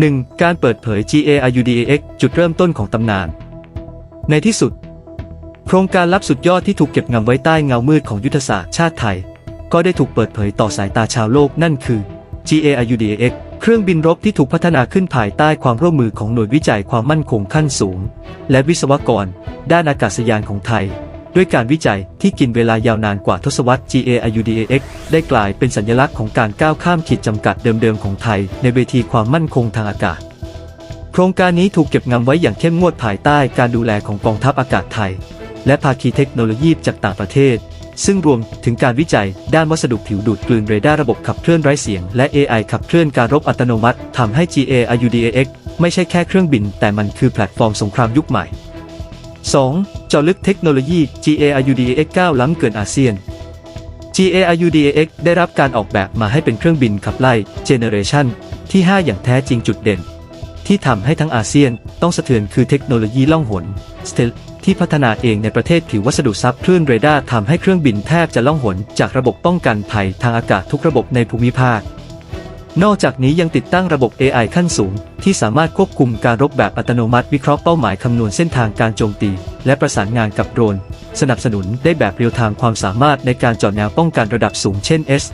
1. การเปิดเผย GARUDAX จุดเริ่มต้นของตำนาน ในที่สุด โครงการลับสุดยอดที่ถูกเก็บงำไว้ใต้เงามืดของยุทธศาสตร์ชาติไทย ก็ได้ถูกเปิดเผยต่อสายตาชาวโลกนั่นคือ GARUDAX เครื่องบินรบที่ถูกพัฒนาขึ้นภายใต้ความร่วมมือของหน่วยวิจัยความมั่นคงขั้นสูง และวิศวกร ด้านอากาศยานของไทย ด้วยการวิจัยที่กินเวลายาวนานกว่าทศวรรษ GARUDAX ได้กลายเป็นสัญลักษณ์ของการก้าวข้ามขีดจำกัดเดิมๆของไทย ในเวทีความมั่นคงทางอากาศ โครงการนี้ถูกเก็บงำไว้อย่างเข้มงวดภายใต้การดูแลของกองทัพอากาศไทย และภาคีเทคโนโลยีจากต่างประเทศ ซึ่งรวมถึงการวิจัยด้านวัสดุผิวดูดกลืนเรดาร์ระบบขับเคลื่อนไร้เสียง และ AI ขับเคลื่อนการรบอัตโนมัติทำให้ GARUDAX ไม่ใช่แค่เครื่องบิน แต่มันคือแพลตฟอร์มสงครามยุคใหม่ 2. จาะลึกเทคโนโลยี GARUDAX ก้าวล้ำเกินอาเซียน GARUDAX ได้รับการออกแบบมาให้เป็นเครื่องบินขับไล่เจเนเรชันที่ 5 อย่างแท้จริงจุดเด่น ที่ทำให้ทั้งอาเซียนต้องสะเทือนคือเทคโนโลยีล่องหน Stealth ที่พัฒนาเองในประเทศผิววัสดุซับคลื่นเรดาร์ทำให้เครื่องบินแทบจะล่องหนจากระบบป้องกันภัยทางอากาศทุกระบบในภูมิภาค นอกจากนี้ยังติดตั้งระบบ AI ขั้นสูง ที่สามารถควบคุมการรบแบบอัตโนมัติวิเคราะห์เป้าหมายคำนวณเส้นทางการโจมตี และประสานงานกับโดรน สนับสนุนได้แบบเรียลไทม์ความสามารถในการจอดแนวป้องกันระดับสูงเช่น S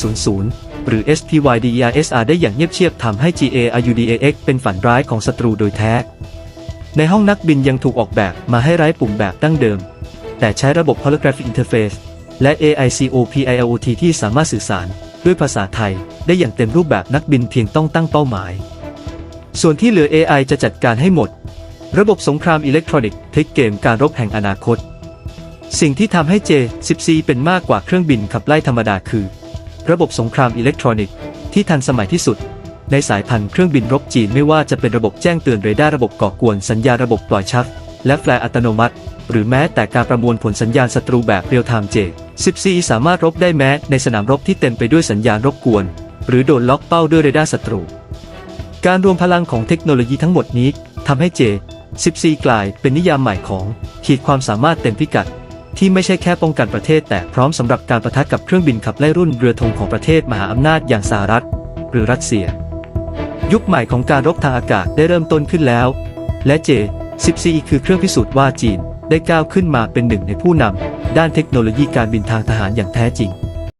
400 หรือ SPYDERSR ได้อย่างเงียบเชียบทำให้ GARUDAX เป็นฝันร้ายของศัตรูโดยแท้ ในห้องนักบินยังถูกออกแบบมาให้ไร้ปุ่มแบบดั้งเดิม แต่ใช้ระบบ Holographic Interface และ AICOPIOT ที่สามารถสื่อสาร ด้วยภาษาไทย ได้อย่างเต็มรูปแบบนักบินเพียงต้องตั้งเป้าหมาย ส่วนที่เหลือ AI จะจัดการให้หมด ระบบสงครามอิเล็กทรอนิกส์พลิกเกมการรบแห่งอนาคต สิ่งที่ทำให้ J-14 เป็นมากกว่าเครื่องบินขับไล่ธรรมดาคือ ระบบสงครามอิเล็กทรอนิกส์ที่ทันสมัยที่สุด ในสายพันธุ์เครื่องบินรบจีนไม่ว่าจะเป็นระบบแจ้งเตือนเรดาร์ระบบก่อกวนสัญญาระบบปล่อยชัก และแฟลร์อัตโนมัติ หรือแม้แต่การประมวลผลสัญญาณศัตรูแบบเรียลไทม์เจ14สามารถรบได้แม้ในสนามรบที่เต็มไปด้วยสัญญาณรบกวน หรือโดนล็อกเป้าด้วยเรดาร์ศัตรู การรวมพลังของเทคโนโลยีทั้งหมดนี้ทำให้ J 14 กลายเป็นนิยามใหม่ของขีดความสามารถเต็มพิกัด ที่ไม่ใช่แค่ป้องกันประเทศ แต่พร้อมสำหรับการประทะกับเครื่องบินขับไล่รุ่นเรือธงของประเทศมหาอำนาจอย่างสหรัฐ หรือรัสเซีย ยุคใหม่ของการรบทางอากาศได้เริ่มต้นขึ้นแล้ว และ J 14 คือเครื่องพิสูจน์ว่าจีนได้ก้าวขึ้นมาเป็นหนึ่งในผู้นำด้านเทคโนโลยีการบินทางทหารอย่างแท้จริง